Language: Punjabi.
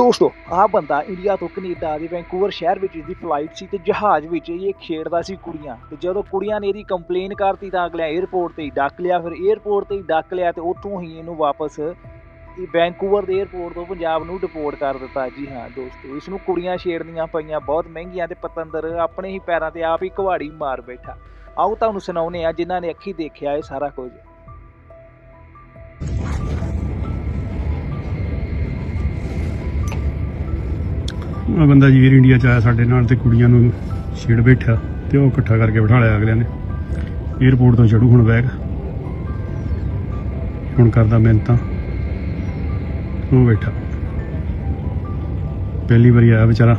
ਦੋਸਤੋ, ਆਹ ਬੰਦਾ ਇੰਡੀਆ ਤੋਂ ਕੈਨੇਡਾ ਦੇ ਵੈਂਕੂਵਰ ਸ਼ਹਿਰ ਵਿੱਚ ਇਸਦੀ ਫਲਾਈਟ ਸੀ ਤੇ ਜਹਾਜ਼ ਵਿੱਚ ਇਹ ਖੇਡਦਾ ਸੀ ਕੁੜੀਆਂ ਤੇ ਜਦੋਂ ਕੁੜੀਆਂ ਨੇ ਇਹਦੀ ਕੰਪਲੇਨ ਕਰਤੀ ਤਾਂ ਅਗਲੇ 에ਅਰਪੋਰਟ ਤੇ ਹੀ ਡੱਕ ਲਿਆ, ਫਿਰ 에ਅਰਪੋਰਟ ਤੇ ਹੀ ਡੱਕ ਲਿਆ ਤੇ ਉੱਥੋਂ ਹੀ ਇਹਨੂੰ ਵਾਪਸ ਇਹ ਵੈਂਕੂਵਰ ਦੇ 에ਅਰਪੋਰਟ ਤੋਂ ਪੰਜਾਬ ਨੂੰ ਡਿਪੋਰਟ ਕਰ ਦਿੱਤਾ। ਜੀ ਹਾਂ ਦੋਸਤੋ ਇਸ ਨੂੰ ਕੁੜੀਆਂ ਛੇੜਨੀਆਂ ਪਈਆਂ ਬਹੁਤ ਮਹਿੰਗੀਆਂ ਤੇ ਪਤੰਦਰ ਆਪਣੇ ਹੀ ਪੈਰਾਂ ਤੇ ਆਪ ਹੀ ਕੁਹਾੜੀ ਮਾਰ ਬੈਠਾ। ਆਓ ਤੁਹਾਨੂੰ ਸੁਣਾਉਨੇ ਆ ਜਿਨ੍ਹਾਂ ਨੇ ਅੱਖੀ ਦੇਖਿਆ ਇਹ ਸਾਰਾ ਕੁਝ। ਆ ਬੰਦਾ ਜੀ 에ਅਰ ਇੰਡੀਆ ਚ ਆਇਆ ਸਾਡੇ ਨਾਲ ਤੇ ਕੁੜੀਆਂ ਨੂੰ ਛੇੜ ਬੈਠਾ ਤੇ ਉਹ ਇਕੱਠਾ ਕਰਕੇ ਬਿਠਾ ਲਿਆ ਅਗਲਿਆਂ ਨੇ। 에ਅਰਪੋਰਟ ਤੋਂ ਚੜੂ ਹੁਣ ਬੈਗ। ਹੁਣ ਕਰਦਾ ਮਿਹਨਤਾਂ। ਉਹ ਬੈਠਾ। ਪਹਿਲੀ ਵਾਰੀ ਆਇਆ ਵਿਚਾਰਾ।